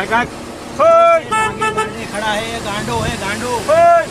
કાંઈ કાંઈક હોય खड़ा है गांडो है गांडो હોય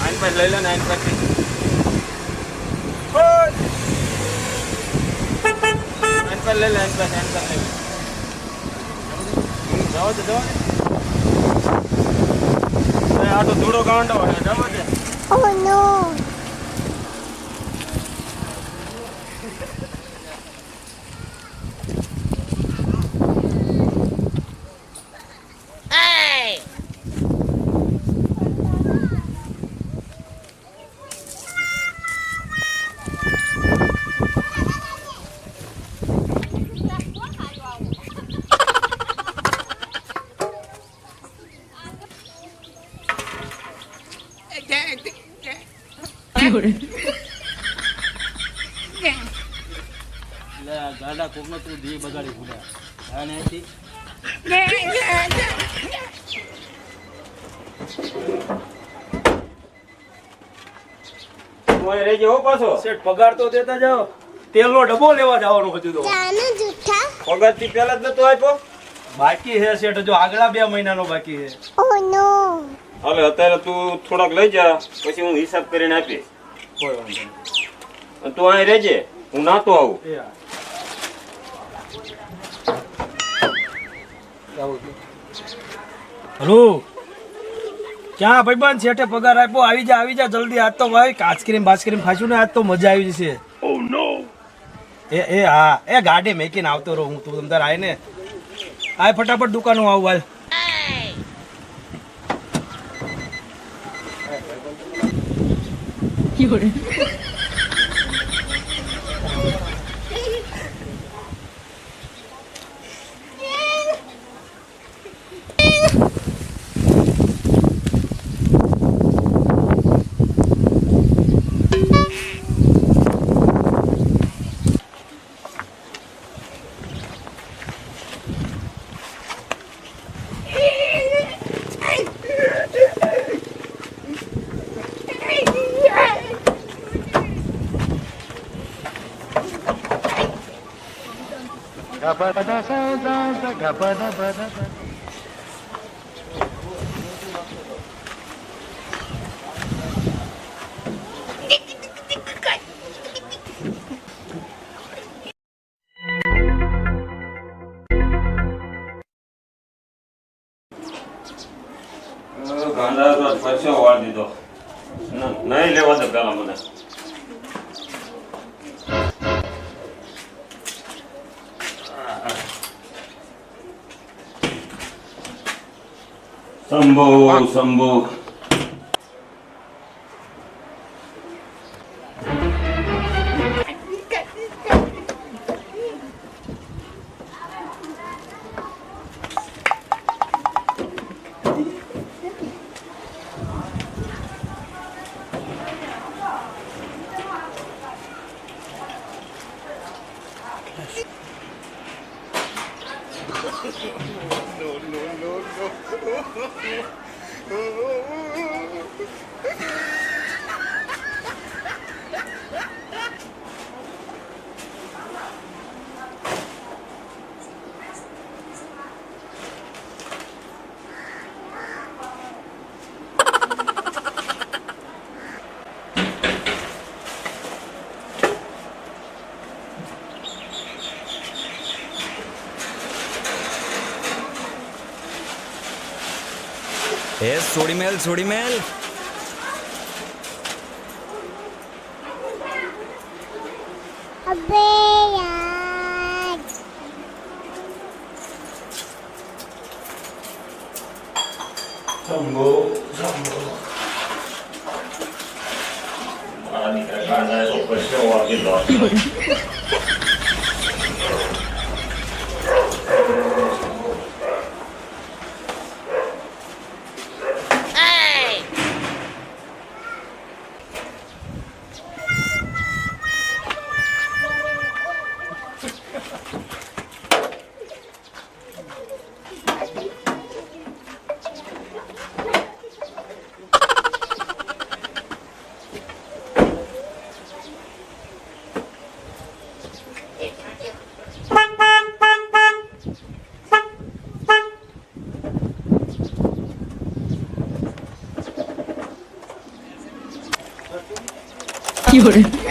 આઈન પર લઈ લે ને આઈન પરથી હોય આઈન પર લઈ લે આઈન પર આઈન પર લઈ લે જાઓ તો જાઓ ને આ તો ધૂળો ગાંડો હે જવા દે Oh no! ગાડા તું બગાડી હા ને પાછો. શેઠ પગાર તો દેતા જાઓ. તેલનો ડબ્બો લેવા જવાનું હજુ તો. પગારથી પગારથી પહેલા જ નતો આપ્યો? બાકી છે શેઠ હજુ આગલા બે મહિનાનો બાકી છે. ઓ no! હવે અત્યારે તું થોડાક લઈ જા પછી હું હિસાબ કરીને આપીશ. કોઈ વાંધો નહીં. તું અહીં રહેજે હું નાતો આવું. એ હા. હલો. ક્યાં ભાઈબંધ શેઠે પગાર આપ્યો આવી જા આવી જા જલ્દી. આજ તો ભાઈ આઈસ્ક્રીમ બાસ્ક્રીમ ખાશું ને આજ તો મજા આવી જશે. એ એ હા. એ ગાડી મેકીને આવતો રહું હું તું અંદર આવીને. ને આય ફટાફટ દુકાનો આવું હાલ. 有人 ગાંડા તો પરસેવો વાળ દીધો. નહીં લેવા દે પેલા મને. Sambhu, Sambhu. Oh, oh, oh. એ સોડી મેલ સોડી મેલ અબે યાર મારા દીકરા તો પરસેવો વાળી દીધો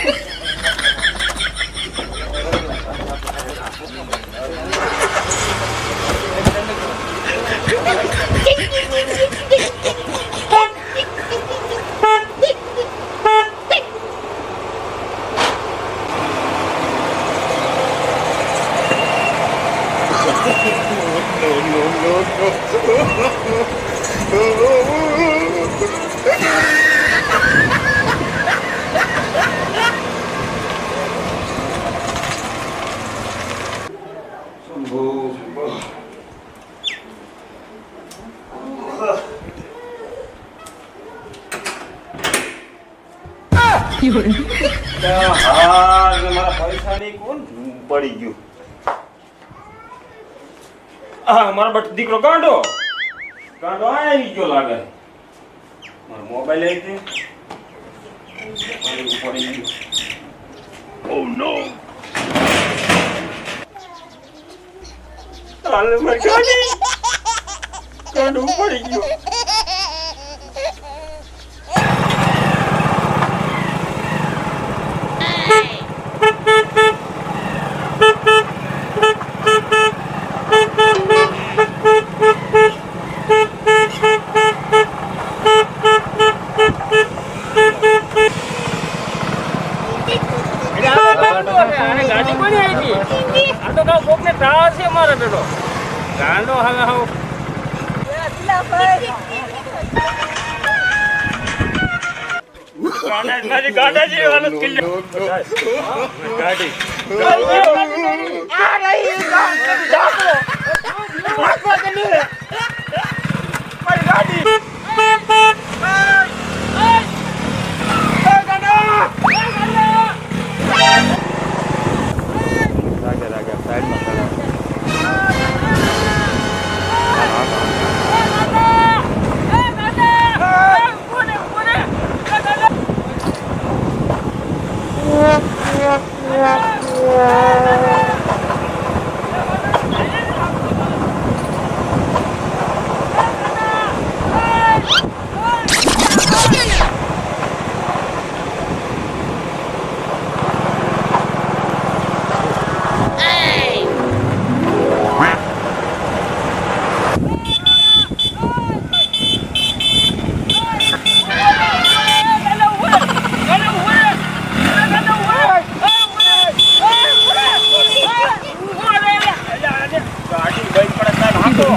હા મારા પૈસાની કોણ પડી ગયું હા મારો બટ દીકરો ગાંડો? ગાંડો આવી ગયો લાગે મારો મોબાઈલ આવી ગયો પડી ગયું ઓ નો હાલે મારી પડી ગયો. ગાડી કોની આવી હતી? આ તો કાં કોકને ત્રાસ છે મારા બેટો. ગાંડો હવે. ગાડી ગાડી બંધ પડે સાહેબ હાંકો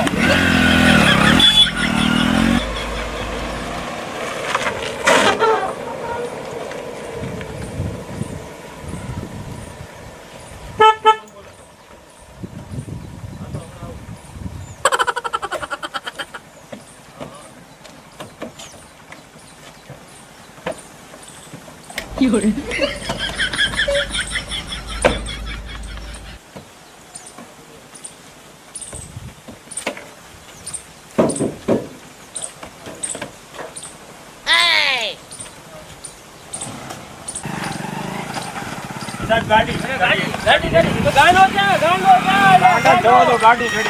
સાહેબ ગાડી ગાડી ગાડી ગાડી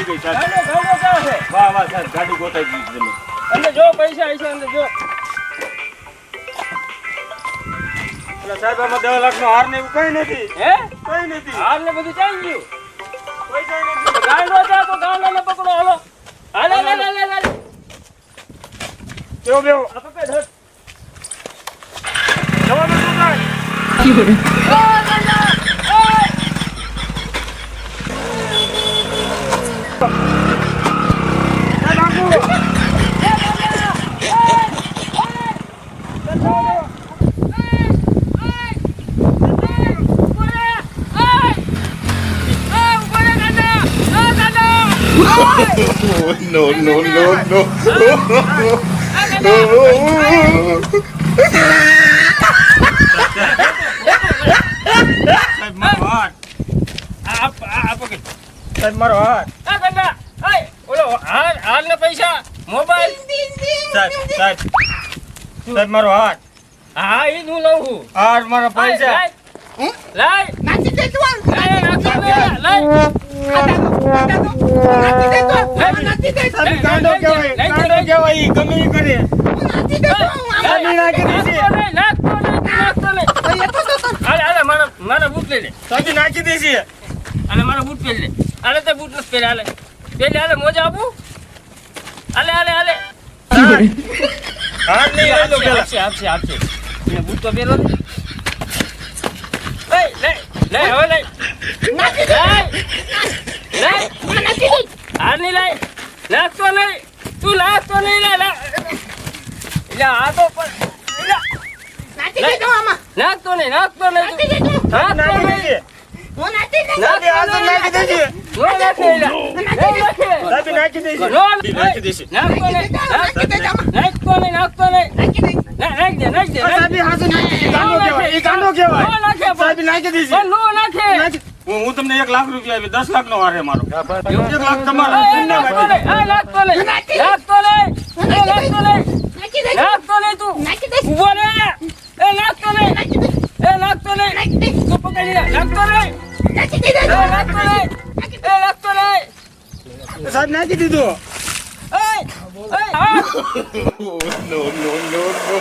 ગઈ છે વાહ વાહ સાહેબ ગાડી ગોતાઈ ગઈ અંદર જો પૈસા હશે અંદર જો સાહેબ આમાં દસ લાખ નો હાર ને એવું કઈ નથી. હે? કઈ નથી. ને બધું ચાલી ગયું. ગાંડો તો ગાંડો ને પકડો હાલો. હાલે હાલે હાલે હાલે કેવો બેવો આ પકડ હટ જવાનું શું થાય? no, no, no, no. સાહેબ મારો હાથ આ આ આ પકડ સાહેબ મારો હાથ. આ ગંડા આય ઓલો હાલ હાલ ને પૈસા મોબાઈલ. સાહેબ સાહેબ સાહેબ મારો હાથ. હા ઈ હું લઉં છું. હાર મારા પૈસા. લાય. લાય. નાખી દે તું લાય નાખી દે લાય. સાહેબ ગાંડો કહેવાય ગાંડો નાખી દેશે હાલે, મારા મારા બૂટ લઈ લે. સાહેબ નાખી દેશે હાલે મારા બૂટ પહેરી લે. હાલે તે બૂટ નથી પહેર્યા હાલે. પહેરી હાલે મોજા આપું. હાલે હાલે હાલે. હાથ નહીં લઈ લો પેલા આપશે આપશે આપશે બૂટ તો પહેરો ને લઈ લઈ લઈ હવે લઈ લઈ લઈ હાર નહીં લઈ નાખતો નહીં. તું નાખતો નહીં લે લે. એટલે આ તો પણ નાખતો નહીં નાખતો નહીં. તું. નાખતો નાખી નહીં. દેશે સાહેબ ઈ હાથ જ નાખી દેશે નો નાખે નાખતો નહીં. નાખે. સાહેબ ઈ નાખી દેશે નો ઈ નાખી દેશે નાખતો નહીં. નાખતો નહીં. નાખતો નહીં ના, નાખ દે નાખ દે સાહેબ ઈ હાથ જ નાખી દેશે. ગાંડો કહેવાય ઈ ગાંડો નો કહેવાય નાખે સાહેબ ઈ નાખી દેશે પણ નો નાખે હું હું તમને એક લાખ રૂપિયા આપી દસ લાખ નો વારે મારો એક લાખ તમારો તમને નાખતો બાકી. નહીં, એ, નહીં તું. રહે. એ. એ, નાખતો નહીં. તું પકડી લે. એ, નાખતો નહીં. સાહેબ નાખી દીધું. no, no, no, no.